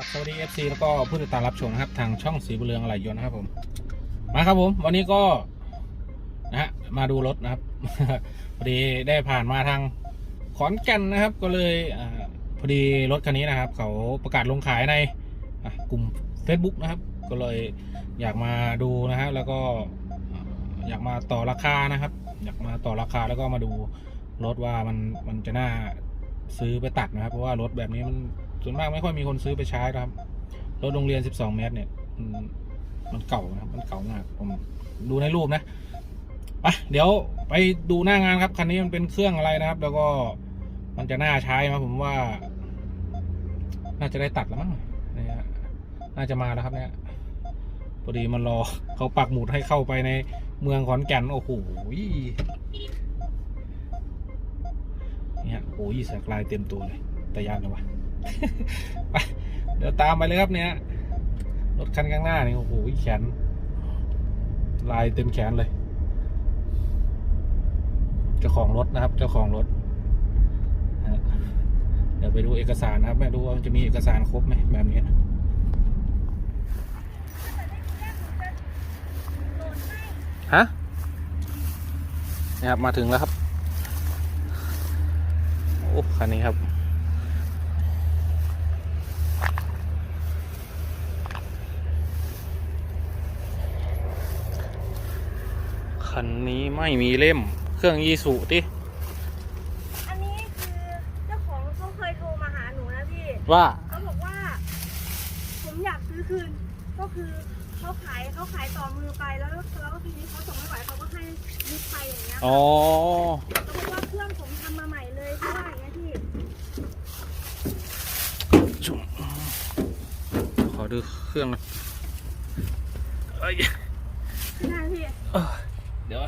ครับสวัสดี FC แล้วก็ผู้ติดตามรับชมนะครับ ทางช่องสีบุเรืองอะไรยนนะครับผม มาครับผม วันนี้ก็นะฮะมาดูรถนะครับ พอดีได้ผ่านมาทางขอนแก่นนะครับ ก็เลยอพอดีรถคันนี้นะครับ เขาประกาศลงขายในกลุ่ม Facebook นะครับ ก็เลยอยากมาดูนะฮะแล้วก็อ่าอยากมาต่อราคานะครับ อยากมาต่อราคาแล้วก็มาดูรถว่ามันมันจะน่าซื้อไปตัดนะครับ เพราะว่ารถแบบนี้มัน ส่วนมากไม่ค่อยมีคนซื้อไปใช้นะครับรถโรงเรียน 12 เมตรเนี่ยมันเก่านะครับมันเก่ามากผมดูในรูปนะไปเดี๋ยวไปดูหน้างานครับคันนี้มันเป็นเครื่องอะไรนะครับ แล้วก็มันจะน่าใช้ไหมผมว่า น่าจะได้ตัดแล้วมั้งนี่ฮะน่าจะมาแล้วครับเนี่ยพอดีมันรอเขาปักหมุดให้เข้าไปในเมืองขอนแก่นโอ้โหเนี่ยโอ้ยสักลายเต็มตัวเลยแต่ยานแล้วะ เดี๋ยวตามไปเลยครับเนี่ย รถคันข้างหน้านี่โอ้โหแขน ลายเต็มแขนเลย เจ้าของรถนะครับ เจ้าของรถ เดี๋ยวไปดูเอกสารนะครับ ไม่รู้ว่าจะมีเอกสารครบไหมแบบนี้นะฮะนี่ครับมาถึงแล้วครับ โอ้คันนี้ครับ คันนี้ไม่มีเล่ม เครื่องยีสุติอันนี้คือเจ้าของเขาเคยโทรมาหาหนูนะพี่ว่าเขาบอกว่า ผมอยากซื้อคืน ก็คือเขาขายเขาขายต่อมือไปแล้วแล้วทีนี้เขาส่งไม่ไหวเขาก็ให้ยึดไปอย่างเงี้ยอ๋อเขาบอกว่าเครื่องผมทำมาใหม่เลยเพราะว่าอย่างเงี้ยพี่จุ๊บขอดูเครื่องหน่อยเอ้ยพี่นาพี่ เอ้ยเดี๋ยวเครื่องนึงมันจะร่วงนะพี่พี่แล้วคันนั้นมันจะมันตัดได้ไหมแปดหมื่นอย่าง เงี้ย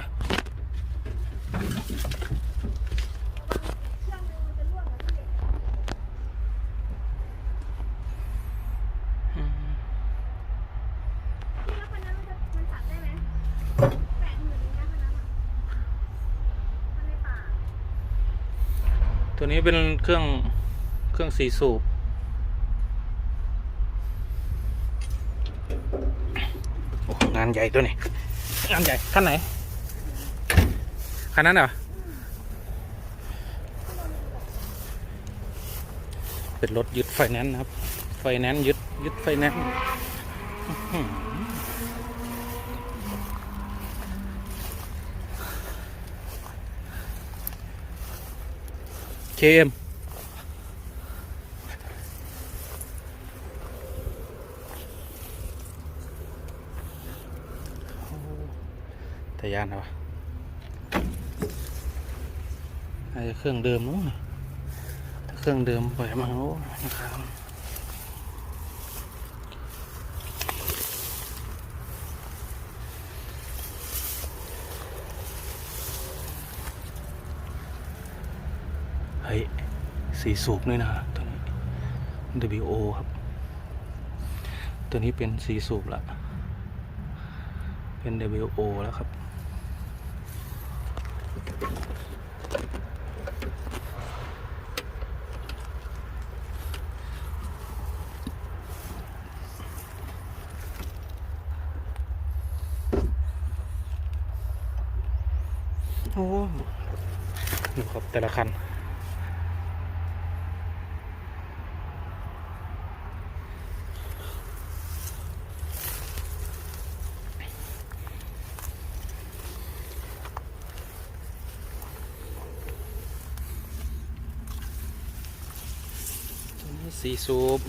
คันนั้นอะคันในป่าตัวนี้เป็นเครื่องเครื่องสีสูบโอ้งานใหญ่ตัวนี้ งานใหญ่คันไหน คันนั้นเหรอ เป็นรถยึดไฟแนนซ์นะครับ ไฟแนนซ์ยึดยึดไฟแนนซ์เคมแต่ยานเหรอวะ อาจจะเครื่องเดิมนู้นถ้าเครื่องเดิมปล่อยมาโอ้นะครับเฮ้ยสีสูบด้วยนะตัวนี้ WO ครับ ตัวนี้เป็นสีสูบละเป็น WO แล้วครับ โอ้ดูครับ แต่ละคัน สีสูบ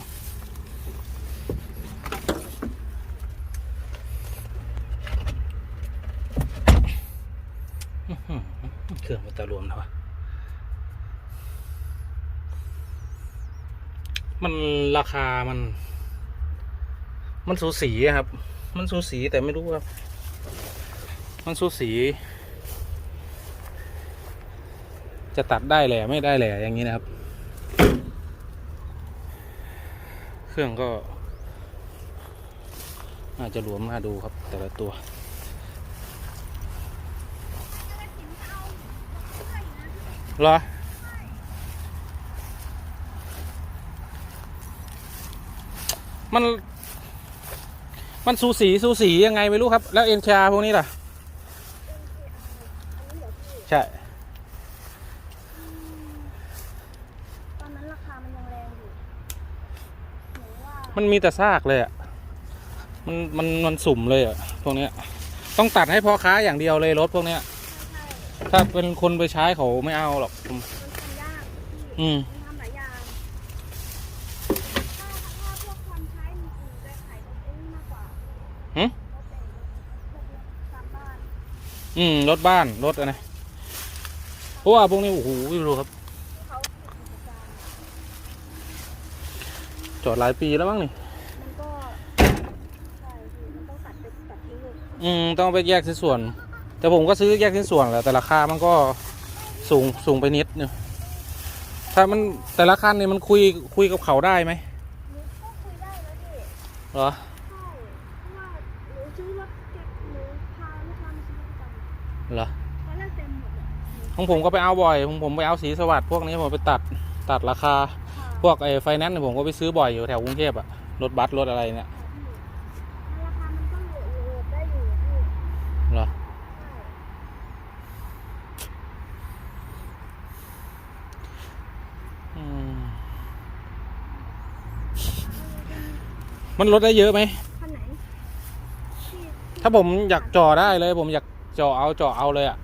เครื่องมันตะรวมนะวะ มันราคามัน มันสูสีครับ มันสูสีแต่ไม่รู้ว่ามันสูสี จะตัดได้แหละไม่ได้แหละอย่างนี้นะครับ เครื่องก็น่าจะรวมน่าดูครับ แต่ละตัวเหรอ มัน มันสูสีสูสียังไงไม่รู้ครับ แล้วเอ็นชาพวกนี้ล่ะอันนี้เหรอพี่ใช่อืมตอนนั้นราคามันยังแรงอยู่หนูว่ามันมีแต่ซากเลยอะ มันมันมันสุ่มเลยอะพวกเนี้ย ต้องตัดให้พ่อค้าอย่างเดียวเลยรถพวกเนี้ยใช่ถ้าเป็นคนไปใช้เขาไม่เอาหรอกผมมันทำยากพี่ อืม มันทำหลายอย่างถ้าถ้าพวกคนใช้มีอื่นจะขายรถเองมากกว่า หึรถแต่งรถตามบ้านอืม รถบ้าน รถอะไร เพราะว่าพวกนี้ โอ้โหไม่รู้ครับที่เขาติดกิจการจอดหลายปีแล้วมั้งนี่มันก็ใช่พี่มันต้องตัดไปตัดทิ้งเลยอืม ต้องไปแยกชิ้นส่วน แต่ผมก็ซื้อแยกชิ้นส่วนแหละแต่ราคามันก็สูงสูงไปนิดนึงถ้ามันแต่ละคันนี่มันคุยคุยกับเขาได้ไหมหนูก็คุยได้แล้วดิเหรอ ใช่เพราะว่าหนูซื้อรถเก็บหนูพาลูกค้ามาซื้อประจำ เหรอตอนแรกเต็มหมดเลยของผมก็ไปเอาบ่อยของผมไปเอาสีสวัสด์พวกนี้ผมไปตัดตัดราคาค่ะพวกไอ้ไฟแนนซ์ผมก็ไปซื้อบ่อยอยู่แถวกรุงเทพอะรถบัสรถอะไรเนี่ยราคามันก็โหลดโหลดได้อยู่พี่เหรอใช่อืมมันลดได้เยอะไหมคันไหนที่ที่ถ้าผมอยากจ่อได้เลย ผมอยาก จ่อเอาจ่อเอาเลยอะ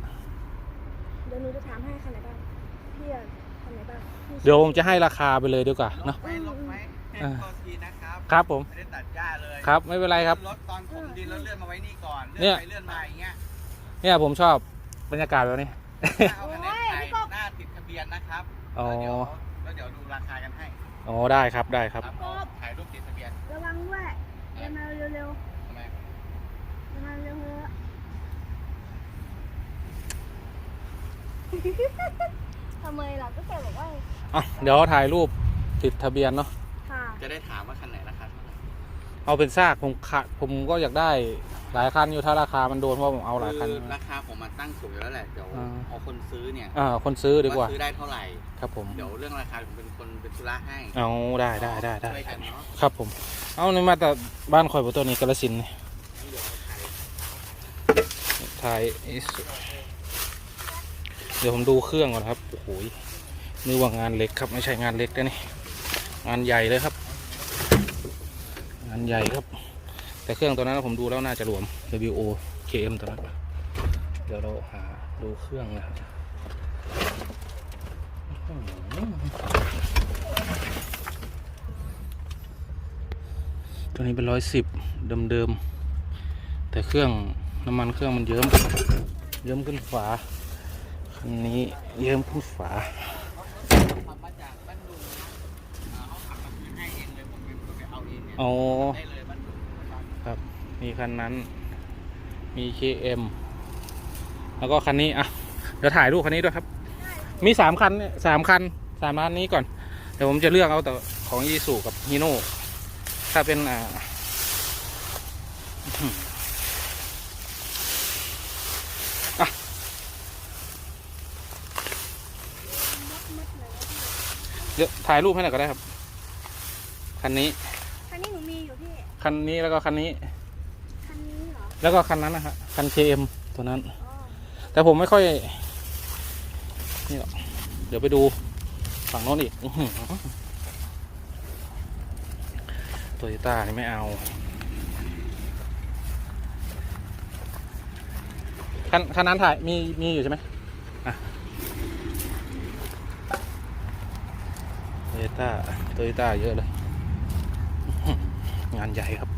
เดี๋ยวหนูจะถามให้คันไหนบ้างพี่อะคันไหนบ้างพี่เดี๋ยวผมจะให้ราคาไปเลยดีกว่าเนาะไม่ลงไหมอ่าโทษทีนะครับครับผม ไม่ได้ตัดหญ้าเลยครับ ไม่เป็นไรครับ รถตอนผมดินแล้วเลื่อนมาไว้นี่ก่อนเนี่เลื่อย นไปเลื่อนมาอย่างเงี้ยเนี่ยผมชอบบรรยากาศแบบนี้เอาคะแนนไทยหน้าติดทะเบียนนะครับอ๋อ แล้วเดี๋ยวแล้วเดี๋ยวดูราคากันให้อ๋อได้ครับได้ครับครับผมถ่ายรูปติดทะเบียนระวังด้วยเดินมาเร็วทำไมๆเดินมาเร็วๆ ทำไมล่ะก็แกบอกว่าอะเดี๋ยวถ่ายรูปติดทะเบียนเนาะค่ะจะได้ถามว่าคันไหนราคาเท่าไหร่เอาเป็นซากผมขะผมก็อยากได้หลายคันอยู่ถ้าราคามันโดนเพราะผมเอาหลายคัน คือราคาผมมาตั้งสูงอยู่แล้วแหละเดี๋ยวอ่า เอาคนซื้อเนี่ยอ่าคนซื้อดีกว่าซื้อได้เท่าไหร่ครับผมเดี๋ยวเรื่องราคาผมเป็นคนเป็นธุระให้เอาได้ได้ได้ได้ ช่วยกันเนาะครับผม เอาในมาแต่บ้านข่อยบตัวนี้กระสินธุ์นี่งั้นเดี๋ยวถ่ายถ่ายไอ้สุ เดี๋ยวผมดูเครื่องก่อนครับ โอ้โหยนึกว่างานเล็กครับ ไม่ใช่งานเล็กนะนี่ งานใหญ่เลยครับ งานใหญ่ครับ แต่เครื่องตัวนั้นผมดูแล้วน่าจะรวม WO KM ตัวนั้นเดี๋ยวเราหาดูเครื่องนะครับตัวนี้เป็นร้อยสิบเดิมๆแต่เครื่องน้ำมันเครื่องมันเยิ้มเยิ้มขึ้นฝา คันนี้เยิ้มขึ้นฝาขับมาจากบ้านดุงนะอ่าเขาขับมาให้เองเลยผมเป็นคนไปเอาอ๋อครับ มีคันนั้น มี KM แล้วก็คันนี้ อะ เดี๋ยวถ่ายรูปคันนี้ด้วยครับ มีสามคันสามคันสามคันนี้ก่อน เดี๋ยวผมจะเลือกเอาแต่ของยีสูกับฮีโน่ถ้าเป็นอ่าอื้อหืออะ มัดๆเลยนะพี่ เดี๋ยวถ่ายรูปให้หน่อยก็ได้ครับ คันนี้ คันนี้หนูมีอยู่พี่ คันนี้แล้วก็คันนี้ คันนี้เหรอ แล้วก็คันนั้นนะฮะคัน KM ตัวนั้น อ๋อแต่ผมไม่ค่อย นี่หรอกเดี๋ยวไปดูฝั่งโน้นอีกโตโยต้านี่ไม่เอา คันคันนั้นถ่ายมีมีอยู่ใช่ไหมอะ โตยต้าโตโยต้าเยอะเลย งานใหญ่ครับ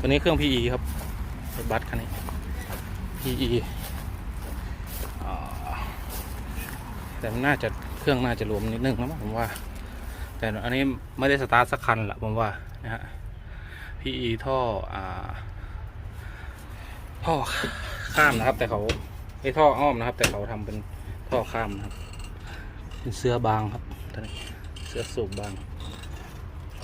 ตัวนี้เครื่อง PE ครับรถบัสคันนี้ PE อ่าแต่มันน่าจะเครื่องน่าจะรวมนิดนึงนะผมว่า แต่อันนี้ไม่ได้สตาร์ทสักคันละผมว่านะฮะ PE ท่ออ่า ท่อข้ามนะครับ แต่เขาไอ้ท่ออ้อมนะครับ แต่เขาทำเป็นท่อข้ามนะครับ เป็นเสื้อบางครับตัวนี้เสื้อสูบบาง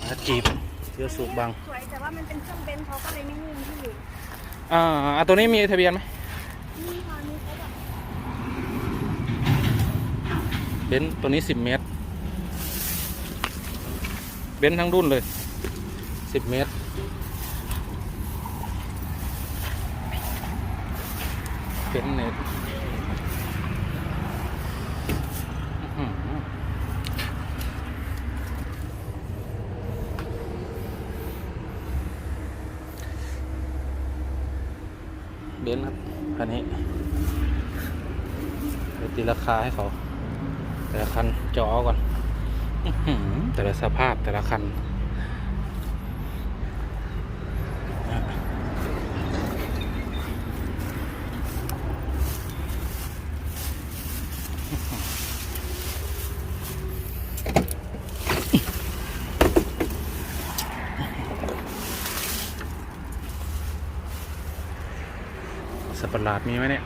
นะจีบเสื้อสูบบางสวยแต่ว่ามันเป็นเครื่องเบนซ์เขาก็เลยไม่นิ่มพี่อ่าอ่าตัวนี้มีทะเบียนไหมนี่ค่ะนี่เขาแบบบนซ์ตัวนี้สิบเมตร เบนซ์ทั้งรุ่นเลยสิบเมตร เบนเนี่ยเบนครับคันนี้เดี๋ยวตีราคาให้เขา แต่ละคันจอก่อน แต่ละสภาพแต่ละคัน ประหลาดมีไหมเนี่ย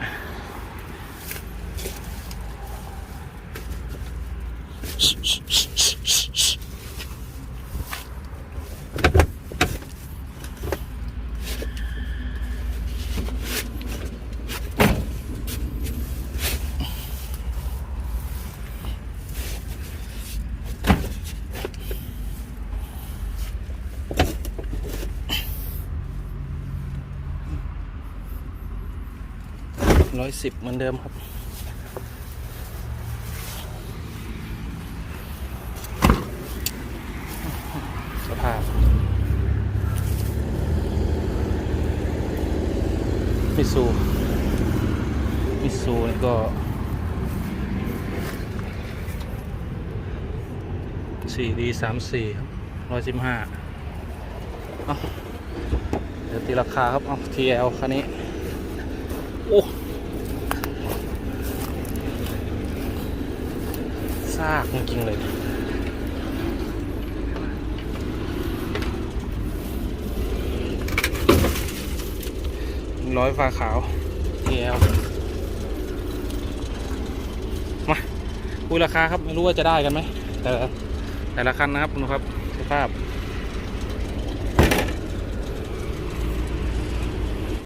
ร้อยสิบเหมือนเดิมครับ สภาพ มิสูมิสูนี่ก็สี่ดีสามสี่ครับร้อยสิบห้าเดี๋ยวตีราคาครับเอา TL คันนี้ โอ้ ซากจริงๆเลยร้อยฟ้าขาว TL มาคุยราคาครับ ไม่รู้ว่าจะได้กันไหมแต่แต่ละคันนะครับคุณครับสภาพ